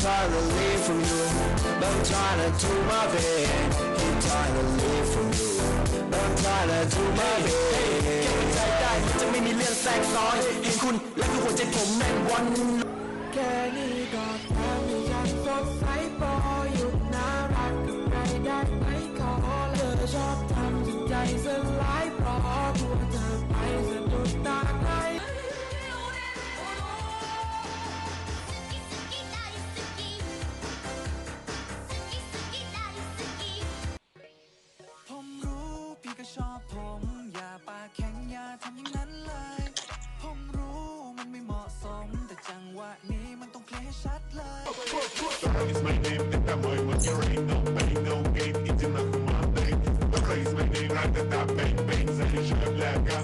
trying to leave from you. But I'm trying to do my best. He trying to leave from you. But I'm trying to do my best. ใจได้มันจะไม่มีเรื่องแทรกซ้อนเห็นคุณและคือหัวใจผมแม่งวันแค่นี้ก็ทำให้ฉันสดใสพอหยุดน่ารักกับใครได้ไหมขอเธอชอบทำจนใจสลา ชอบผม อย่าปากแข็งอย่าทำอย่างนั้นเลย ผมรู้มันไม่เหมาะสม แต่จังหวะนี้มันต้องเพลย์ชัดเลย It's my name, and I'm my one. There ain't no pain, no gain. It's enough for my name. The place my name, right? That I bang, bang, zang, je blague.